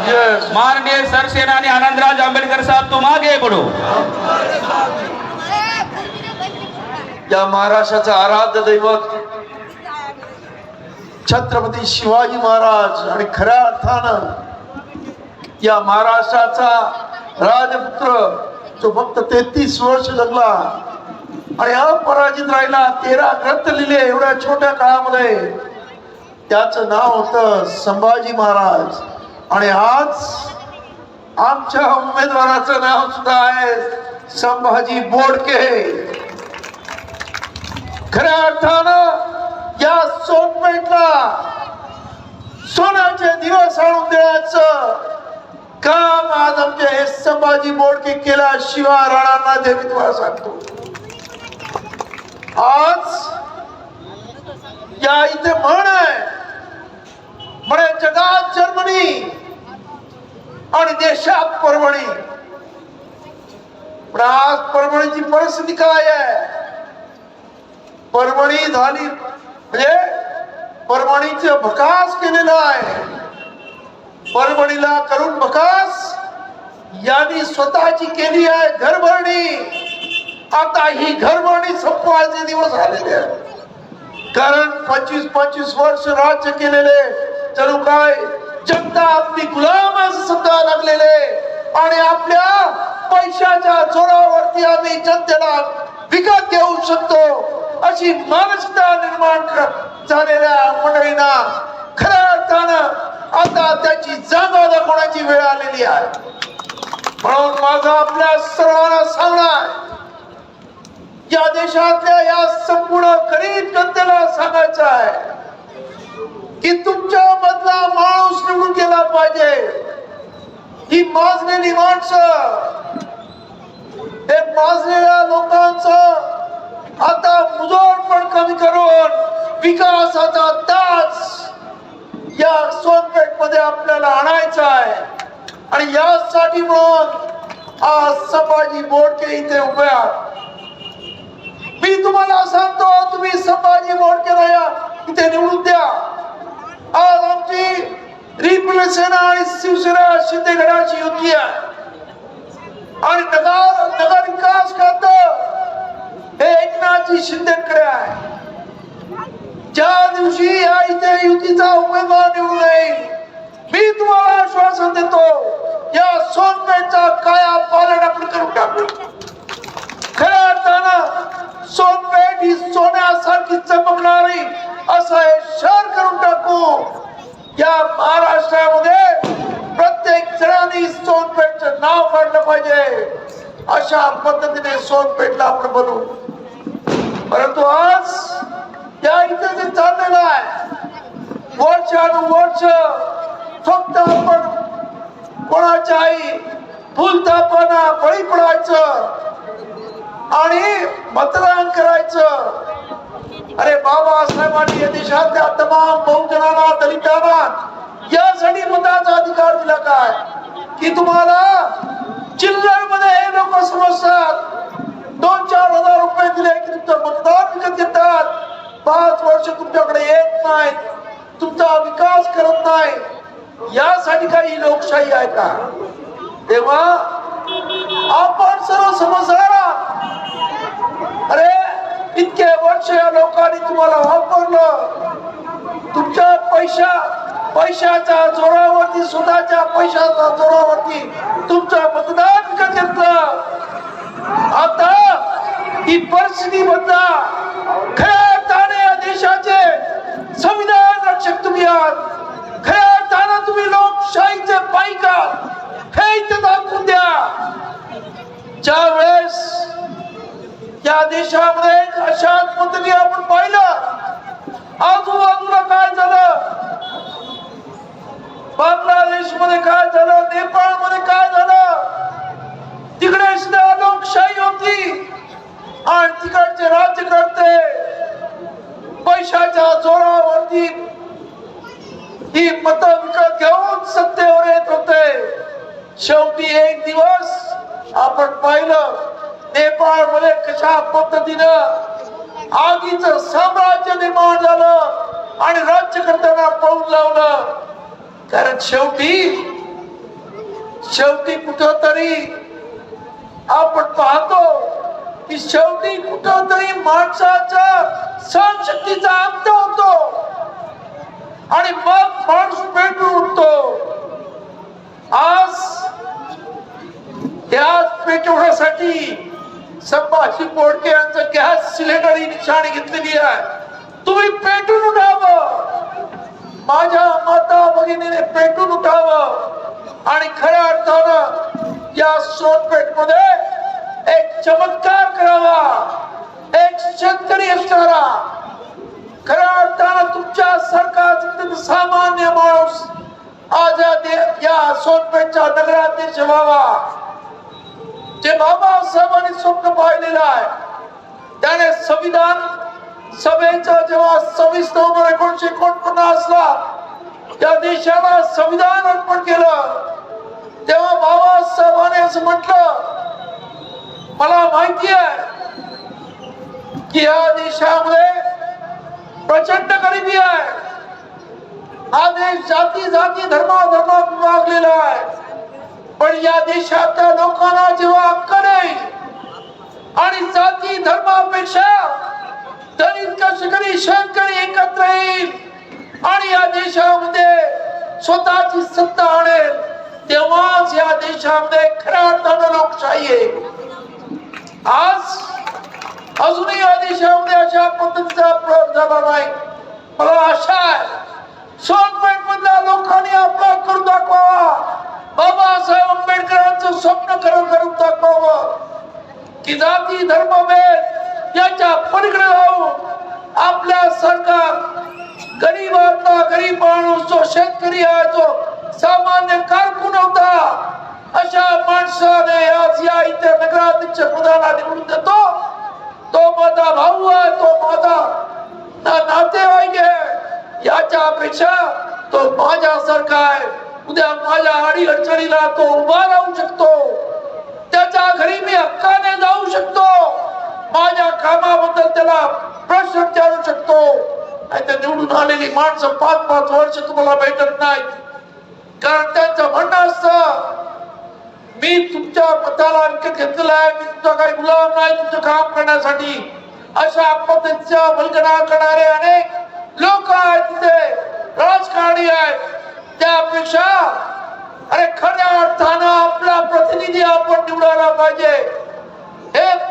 माननीय सरसेनानी आनंदराज आंबेडकर साहब तुम आगे बढ़ो या महाराष्ट्राचं आराध्य दैवत छत्रपती शिवाजी महाराज आणि खऱ्या अर्थानं या महाराष्ट्राचा राजपुत्र जो फक्त तेहतीस वर्ष जगला आणि अपराजित राहिला तेरा ग्रंथ लिहिले एवढ्या छोट्या काळामध्ये. त्याचं नाव होतं संभाजी महाराज. आणि आज आमच्या उमेदवाराचं नाव सुद्धा आहे संभाजी बोडके. खऱ्या अर्थानं या सोनपेठला सोन्याचे दिवस आणून देण्याचं काम आज आमचे हे संभाजी बोडके केल्याशिवाय राणांना नाही ते मी तुम्हाला सांगतो. आज या इथे म्हण आहे म्हणे जगात जर्मनी आणि देशात परभणी. पण आज परभणीची परिस्थिती काय आहे? परभणी झाली म्हणजे परभणीचं भकास केलेलं आहे. परभणीला करून भकास यांनी स्वतःची केली आहे घरभरणी. आता ही घरभरणी संपवायचे दिवस आलेले कारण पंचवीस पंचवीस वर्ष राज्य केलेले जणू काय? जनता आपली गुलाम सुद्धा लागलेले आणि आपल्या पैशाच्या जोरावरती आम्ही जनतेला विकत घेऊ शकतो. अशी मानसिकता निर्माण झालेल्या मंडळींना खऱ्या अर्थानं आता त्याची जागा दाखवण्याची वेळ आलेली आहे. म्हणून माझा आपल्या सर्वांना सांगणार या देशातल्या या संपूर्ण गरीब जनतेला सांगायचं आहे. की तुमच्या मधला माणूस निवडून गेला पाहिजे. ही माजलेली माणसं हे माजलेल्या लोकांचं आता मुजोडपण कमी करून विकासाचा तास या सोनपेठमध्ये आपल्याला आणायचा आहे. आणि यासाठी म्हणून आज संभाजी बोडके इथे उभे मी तुम्हाला सांगतो तुम्ही संभाजी बोडके या. इथे निवडून द्या. आज आमची रिपब्लिक सेना आणि शिवसेना शिंदे गडाची युती आहे. आणि नगर नगर विकास खात हे एकनाथजी शिंदेकडे आहे. ज्या दिवशी या इथे युतीचा उमेदवार निवडून येईल मी तुम्हाला आश्वासन देतो या सोनपेठचा काया पालन आपण करून टाकू खऱ्या अर्थानं सोनपेठ ही सोन्यासारखी चमकणारी असं हे शहर करून टाकू या महाराष्ट्रामध्ये प्रत्येक जणांनी सोनपेठचं नाव काढलं पाहिजे. अशा पद्धतीने सोनपेठला आपण बनवू. परंतु आज या इथे जे चाललेलं आहे वर्षानुवर्ष फक्त आपण कोणाच्या आई फुलतापणा बळी पडायचं आणि मतदान करायचं अरे बाबासाहेबांनी या देशातल्या तमाम बहुजनाला दलितांना यासाठी मताचा अधिकार दिला काय? की तुम्हाला चिल्लरमध्ये हे लोक समजतात. दोन चार हजार रुपये दिले की तुमचं मतदान विकत घेतात. पाच वर्ष तुमच्याकडे येत नाही तुमचा विकास करत नाही. यासाठी काही लोकशाही आहे का? तेव्हा आपण सर्व समजणार. अरे इतके वर्ष या लोक तुम्हाला वापरलं तुमच्या पैशा पैशाच्या जोरावरती स्वतःच्या पैशाच्या जोरावरती तुमचं मतदान घेतलं आता ही परिस्थिती बदला. खऱ्या अर्थाने या देशाचे संविधान रक्षक तुम्ही आहात. खऱ्या अर्थानं तुम्ही लोकशाहीचे पाईक आहात हे इथे दाखवून द्या. ज्या वेळेस या देशामध्ये अशाच पद्धती आपण पाहिलं आजूबाजूला काय झालं? मध्ये काय झालं? नेपाळमध्ये काय झालं? तिकडे सुद्धा लोकशाही होती. आणि तिकडचे राज्यकर्ते पैशाच्या जोरावरती ही मत विकत घेऊन सत्तेवर येत होते. शेवटी एक दिवस आपण पाहिलं नेपाळमध्ये कशा पद्धतीनं आगीच साम्राज्य निर्माण झालं आणि राज्यकर्त्यांना पळून लावलं. कारण शेवटी शेवटी कुठंतरी आपण पाहतो की शेवटी कुठंतरी माणसाच्या सहनशक्तीचा अंत होतो. आणि मग माणूस पेटून उठतो. आज गॅस पेटवण्यासाठी संभाजी बोडके यांचं गॅस सिलेंडर ही निशाणी घेतलेली आहे. तुम्ही पेटून उठावं. माझ्या माता भगिनीने पेटून उठावं आणि खऱ्या अर्थानं या सोनपेठमध्ये एक चमत्कार करावा. एक शेतकरी असणारा. खऱ्या अर्थानं तुमच्या सरकार सामान्य माणूस आज दे- या सोनपेठच्या नगराध्यक्ष व्हावा. जे बाबासाहेबांनी स्वप्न पाहिलेलं आहे त्याने संविधान सभेचं जेव्हा सव्वीस नोव्हेंबर एकोणीशे एकोणपन्नासला त्या देशाला संविधान अर्पण केलं तेव्हा बाबासाहेबांनी असं म्हटलं मला माहिती आहे की या देशामध्ये प्रचंड गरिबी आहे. हा देश जाती जाती धर्माधर्मात विभागलेला आहे. पण या देशातल्या लोकांना जेव्हा अक्कल आणि जाती धर्मापेक्षा दलित कष्टकरी शेतकरी एकत्र येईल. आणि या देशामध्ये स्वतःची सत्ता आणेल तेव्हाच या देशामध्ये खऱ्या अर्थानं लोकशाही आहे आज अजूनही या देशामध्ये अशा पद्धतीचा प्रयोग झाला नाही. मला आशा आहे सोनपेठ मधल्या लोकांनी आपला करून दाखवावा. बाबासाहेब आंबेडकरांचं स्वप्न खरं करून दाखवावं. की जाती धर्मभेद याच्या पलीकडे जाऊन आपल्या सरकार गरीबातला गरीब माणूस जो शेतकरी आहे जो सामान्य कारकून होता अशा माणसाने आज या इथे नगराध्यक्ष प्रधाना निवडून देतो. तो माझा भाऊ आहे तो माझा ना- नातेवाईक आहे. याच्या अपेक्षा तो माझ्यासारखा आहे उद्या माझ्या अडी अडचणीला तो उभा राहू शकतो. त्याच्या घरी मी हक्काने जाऊ शकतो. माझ्या कामाबद्दल त्याला प्रश्न विचारू शकतो. आणि त्या निवडून आलेली माणसं पाच पाच वर्ष तुम्हाला भेटत नाहीत. कारण त्यांचं म्हणणं असतं मी तुमच्या पदाला विकत घेतलेला आहे मी तुमचा काही गुलाम नाही तुमचं काम करण्यासाठी. अशा पद्धतीच्या वल्गना करणारे अनेक लोक आहेत तिथे राजकारणी आहेत. त्यापेक्षा अरे खऱ्या अर्थानं आपला प्रतिनिधी आपण निवडायला पाहिजे.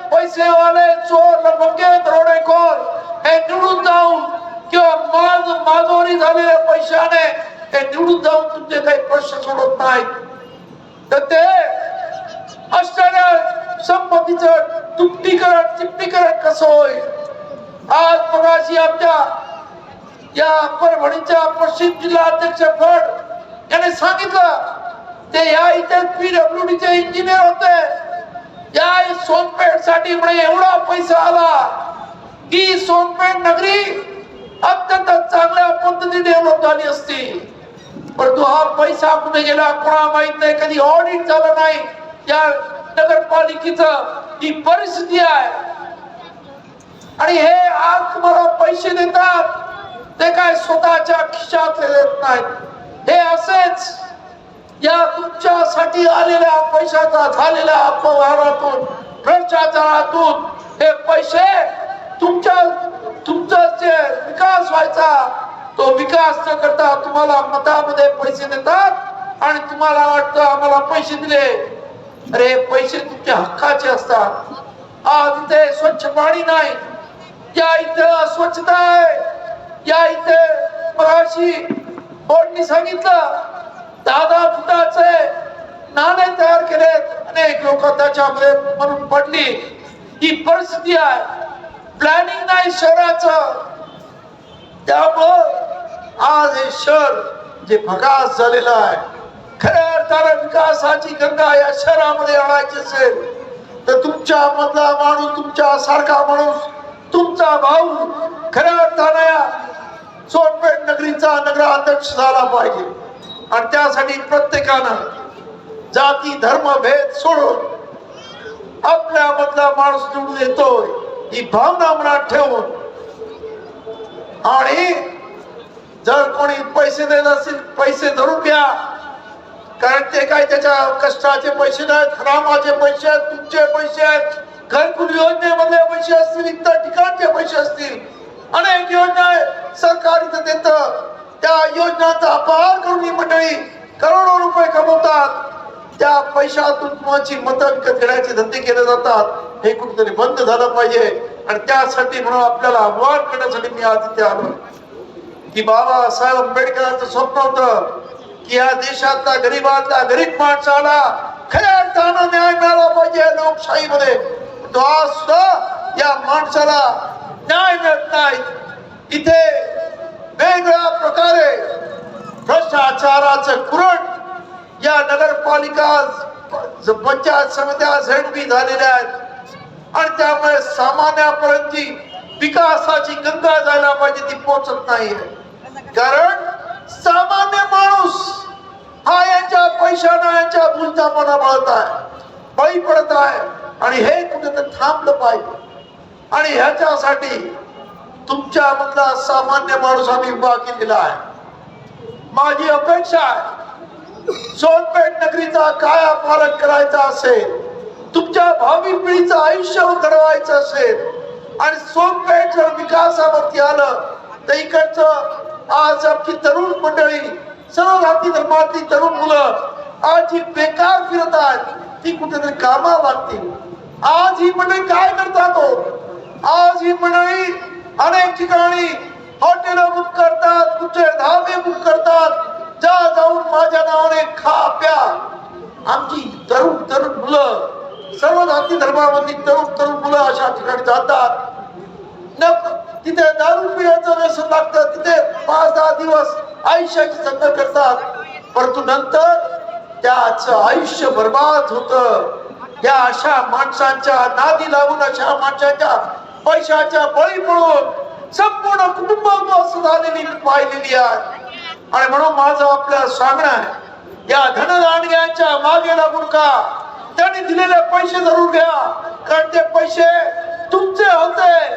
हे पैसेवाले चोर लफंगे दरोडेखोर हे निवडून जाऊन किंवा माज माजोरी झालेल्या पैशाने हे निवडून जाऊन तुमचे काही प्रश्न सोडत नाहीत तर ते असणाऱ्या संपत्तीचं तुपटीकरण चिपटीकरण कसं होईल आज मगाशी आमच्या या परभणीच्या पश्चिम जिल्हा अध्यक्ष फड याने सांगितलं ते या इथे पीडब्ल्यू चे इंजिनियर होते या सोनपेठसाठी एवढा पैसा आला की सोनपेठ नगरी अत्यंत चांगल्या पद्धतीने डेव्हलप झाली असती. परंतु हा पैसा कुठे गेला कोणा माहीत नाही कधी ऑडिट झालं नाही. या नगरपालिकेच ही परिस्थिती आहे. आणि हे आज तुम्हाला पैसे देतात ते काय स्वतःच्या खिशात देत नाहीत. हे असेच या तुमच्यासाठी आलेल्या पैशाचा झालेल्या अपव्यवहारातून भ्रष्टाचारातून हे पैसे तुमच्या तुमचा जे विकास व्हायचा तो विकास न करता तुम्हाला मतामध्ये पैसे देतात आणि तुम्हाला वाटतं आम्हाला पैसे दिले. अरे पैसे तुमच्या हक्काचे असतात. आज इथे स्वच्छ पाणी नाही. या इथे अस्वच्छता आहे. या इथे मगाशी बोर्डनी सांगितलं दहा फुटाचे नाणे तयार केलेत. अनेक लोक त्याच्यामध्ये मरून पडली. ही परिस्थिती आहे. प्लॅनिंग नाही शहराचं. त्यामुळं आज हे शहर जे भगास झालेलं आहे. खऱ्या अर्थानं विकासाची गंगा या शहरामध्ये आणायची असेल तर तुमच्या मधला माणूस तुमच्या सारखा माणूस तुमचा भाऊ खऱ्या अर्थानं या सोनपेठ नगरीचा नगराध्यक्ष झाला पाहिजे. आणि त्यासाठी प्रत्येकानं जाती धर्म भेद सोडून आपल्या मधला माणूस निवडून येतोय ही भावना मनात ठेवून. आणि जर कोणी पैसे देत असेल पैसे धरून घ्या. कारण ते काय त्याच्या कष्टाचे पैसे नाहीत हरामाचे पैसे आहेत तुमचे पैसे आहेत. घरकुल योजनेमधले पैसे असतील इतर ठिकाणचे पैसे असतील. अनेक योजना सरकार इथं देतं. त्या योजनांचा अपहार करून ही मंडळी करोडो रुपये कमवतात. त्या पैशातून तुमची मतं विकत घेण्याचे धंदे केले जातात हे कुठेतरी बंद झालं पाहिजे. आणि त्यासाठी म्हणून आपल्याला आव्हान करण्यासाठी मी आज इथे आलो. की बाबासाहेब आंबेडकरांचं स्वप्न होतं की या देशातला गरीबातला गरीब माणसाला खऱ्या अर्थानं न्याय मिळाला पाहिजे लोकशाहीमध्ये. तो आज सुद्धा या माणसाला न्याय मिळत नाही. इथे वेगवेगळ्या प्रकारे भ्रष्टाचाराचं कुरट या नगरपालिका पंचायत समित्या झडपी झालेल्या आहेत. आणि त्यामुळे सामान्यापर्यंतची विकासाची गंगा जायला पाहिजे ती पोचत नाही कारण सामान्य माणूस हा यांच्या पैशानं यांच्या भूलतापणा पळत आहे बळी पडत आहे. आणि हे कुठेतरी थांबलं पाहिजे. आणि ह्याच्यासाठी तुमच्या मधला सामान्य माणूस आम्ही उभा केलेला आहे. माझी अपेक्षा आहे सोनपेठ नगरीचा काय पालन करायचा असेल तुमच्या भावी पिढीचं आयुष्य घडवायचं असेल आणि सोनपेठ जर विकासावरती आलं तर इकडचं आज आमची तरुण मंडळी सर्व जाती धर्मातली तरुण मुलं आज जी बेकार फिरत आहेत ती कुठेतरी कामा लागतील. आज ही मंडळी काय करतात हो? आज ही मंडळी अनेक ठिकाणी हॉटेल बुक करतात कुठे धाबे बुक करतात जा जाऊन माझ्या नावाने खा प्या. आमची तरुण तरुण मुलं सर्व जाती धर्मामधली तरुण तरुण मुलं अशा ठिकाणी जातात. तिथे दारू पिण्याचं व्यसन लागतं तिथे पाच दहा दिवस आयुष्याची जंग करतात. परंतु नंतर त्याच आयुष्य बर्बाद होत. या अशा माणसांच्या नादी लागून अशा माणसांच्या पैशाच्या बळी पडून संपूर्ण कुटुंब उद्ध्वस्त झालेली पाहिलेली आहे. आणि म्हणून माझं आपल्या सांगणं आहे या धनदानग्यांच्या मागे लागून का त्यांनी दिलेले पैसे जरूर घ्या. कारण ते पैसे तुमचे होते.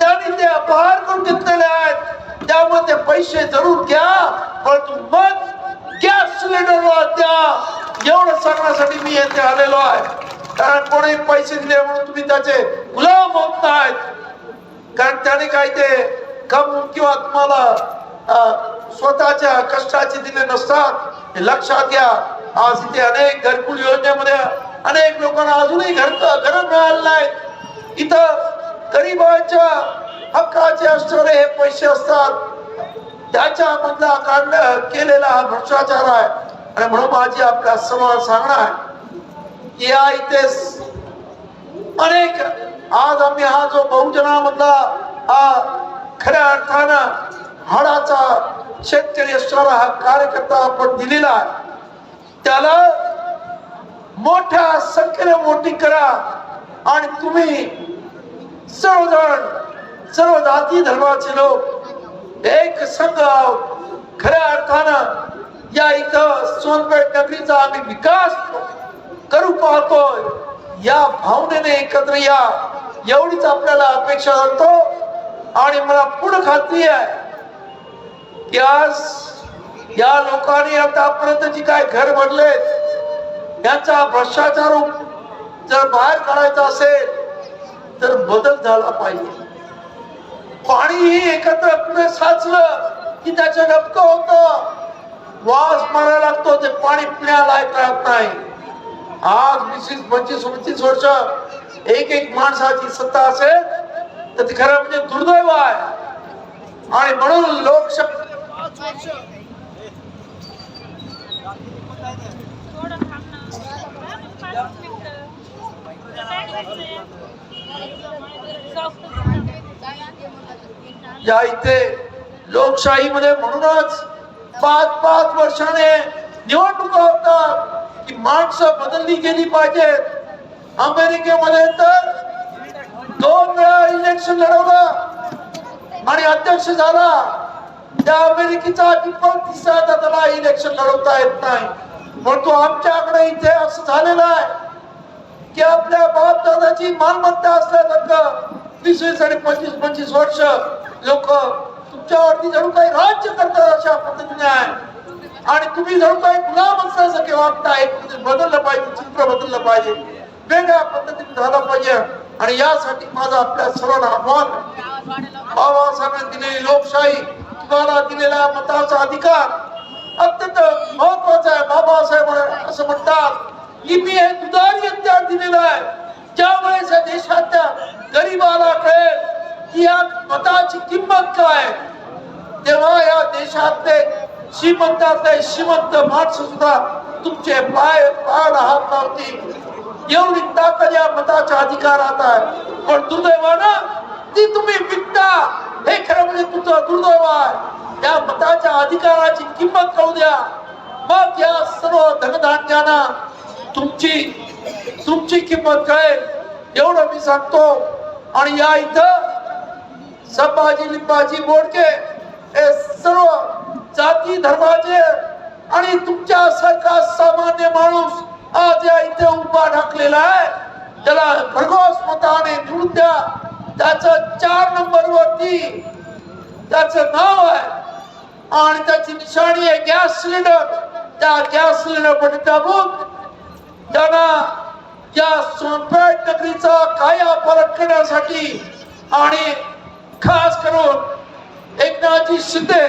त्यांनी ते अपहार करून घेतलेले आहेत. त्यामुळे ते पैसे जरूर घ्या. परंतु मग गॅस सिलेंडरला द्या. एवढं सांगण्यासाठी मी येथे आलेलो आहे. कारण कोणी पैसे दिले म्हणून तुम्ही त्याचे गुलाम होत नाहीत कारण त्याने काय ते कम किंवा तुम्हाला स्वतःच्या कष्टाचे दिले नसतात हे लक्षात घ्या आज इथे अनेक घरकुल योजनेमध्ये अनेक लोकांना अजूनही घर घर मिळालं नाहीत इथं गरीबांच्या हक्काचे असणारे हे पैसे असतात त्याच्या मधला काढलं केलेला हा भ्रष्टाचार आहे आणि म्हणून माझी आपल्या समाज सांगणार आहे या इथे अनेक आज आम्ही हा जो बहुजनामधला हा खऱ्या अर्थानं हाडाचा शेतकरी असणारा हा कार्यकर्ता आपण दिलेला आहे. त्याला मोठ्या संख्येने वोटिंग करा आणि तुम्ही सर्वजण सर्व जाती धर्माचे लोक एक संघ आहोत. खऱ्या अर्थानं या इथं सोनपेठ नगरीचा आम्ही विकास करू पाहतोय या भावनेने एकत्र या. एवढीच आपल्याला अपेक्षा करतो आणि मला पूर्ण खात्री आहे की आज या लोकांनी आतापर्यंत जी काय घर बनले यांचा भ्रष्टाचार जर बाहेर काढायचा असेल तर बदल झाला पाहिजे. पाणीही एकत्र पुढे साचलं की त्याचं डबकं होत. वास मारायला लागतो ते पाणी पिण्यालायक राहत नाही. आज वीस पंचवीस पंचवीस वर्ष एक एक माणसाची सत्ता असेल तर ती खरं म्हणजे दुर्दैव आहे. आणि म्हणून लोकशक्ती या इथे लोकशाहीमध्ये म्हणूनच पाच पाच वर्षाने निवडणुका होतात. की माणसं बदलली गेली पाहिजेत. अमेरिकेमध्ये तर दोन वेळा इलेक्शन लढवलं आणि अध्यक्ष झाला. त्या अमेरिकेचा पण तिसरा त्याला इलेक्शन लढवता येत नाही. परंतु आमच्याकडे इथे असं झालेलं आहे की आपल्या बाप दादाची मालमत्ता असल्यासारखं वीस वीस आणि पंचवीस पंचवीस वर्ष लोक तुमच्यावरती जणू काही राज्य करतात अशा पद्धतीने आहे. आणि तुम्ही जर काही गुलाम असल्यासारखे वागताय म्हणजे बदललं पाहिजे चित्र बदललं पाहिजे वेगळ्या पद्धतीने झालं पाहिजे. आणि यासाठी माझा आपल्या सर्वांना आव्हान बाबासाहेबांनी दिलेली लोकशाही तुम्हाला दिलेला मताचा अधिकार अत्यंत महत्त्वाचा आहे. बाबासाहेब असं म्हणतात की मी हे दुधारी अत्यार दिलेला आहे. ज्यावेळेस या देशातल्या गरीबाला कळेल की या मताची किंमत काय आहे, तेव्हा या देशातले श्रीमंत असताय श्रीमंत माणसं सुद्धा तुमचे पाय पायाला हात लावतील. एवढी ताकद या मताच्या अधिकारात आहे. पण दुर्दैवानं ती तुम्ही विकता. हे खरं म्हणजे तुमचं दुर्दैव आहे. या मताच्या अधिकाराची किंमत कळू द्या. मग या सर्व धनधान्यांना तुमची तुमची किंमत कळेल. एवढं मी सांगतो. आणि या इथं संभाजी लिंबाजी बोडके हे सर्व जाती धर्माचे आणि तुमच्यासारखा सामान्य माणूस आज या इथे उभा ठाकलेला आहे. त्याला भरघोस मताने निवडून द्या. त्याचं चार नंबर वरती त्याचं नाव आहे. आणि त्याची निशाणी आहे गॅस सिलेंडर. त्या गॅस सिलेंडर पण दाबून त्यांना या सोनपेठ नगरीचा काया फरक करण्यासाठी आणि खास करून एकनाथजी शिंदे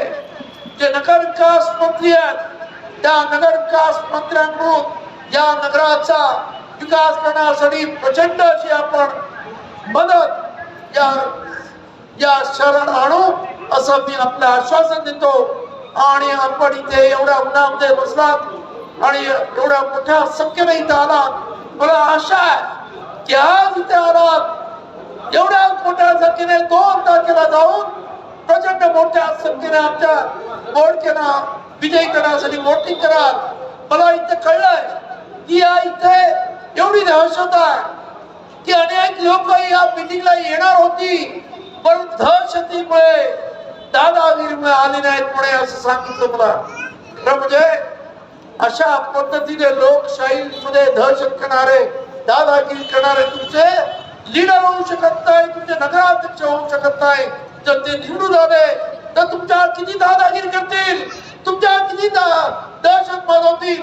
जे नगर विकास मंत्री आहेत त्या नगर विकास मंत्र्यांकडून या नगराचा विकास करण्यासाठी प्रचंड अशी आपण मदत या या शरण आणू असं मी आपलं आश्वासन देतो. आणि आपण इथे एवढ्या उन्हामध्ये बसलात आणि एवढ्या मोठ्या संख्येने इथे आलात. मला आशा आहे की आज इथे आलात. एवढ्या मोठ्या संख्येने दोन तारखेला जाऊन प्रचंड मोठ्या संख्येने आमच्या केला विजय करण्यासाठी वोटिंग करा मला इथे कळलंय की या इथे एवढी दहशत आहे की अनेक लोक या मिटिंगला येणार होती पण दहशतीमुळे दादागिरीमुळे आले नाहीत पुढे असं सांगितलं मला. खरं म्हणजे अशा पद्धतीने लोकशाहीमध्ये दहशत करणारे दादागिरी करणारे तुमचे लीडर होऊ शकत नाही तुमचे नगराध्यक्ष होऊ शकत नाही. जर ते निवडून आले तर तुमच्यावर किती दादागिरी करतील? तुमच्यावर किती दहशत माजवतील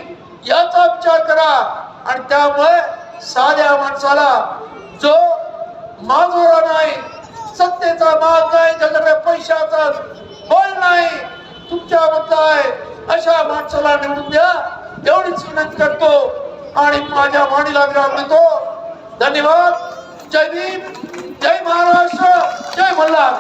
याचा विचार करा. आणि त्यामुळे साध्या माणसाला जो माजोरा नाही सत्तेचा माग नाही ज्याच्याकडे पैशाचा बळ नाही तुमच्या मधला आहे अशा माणसाला निवडून द्या. एवढीच विनंती करतो आणि माझ्या वाणीला विराम देतो. धन्यवाद. जय भीम. जय महाराष्ट्र. जय मल्हार.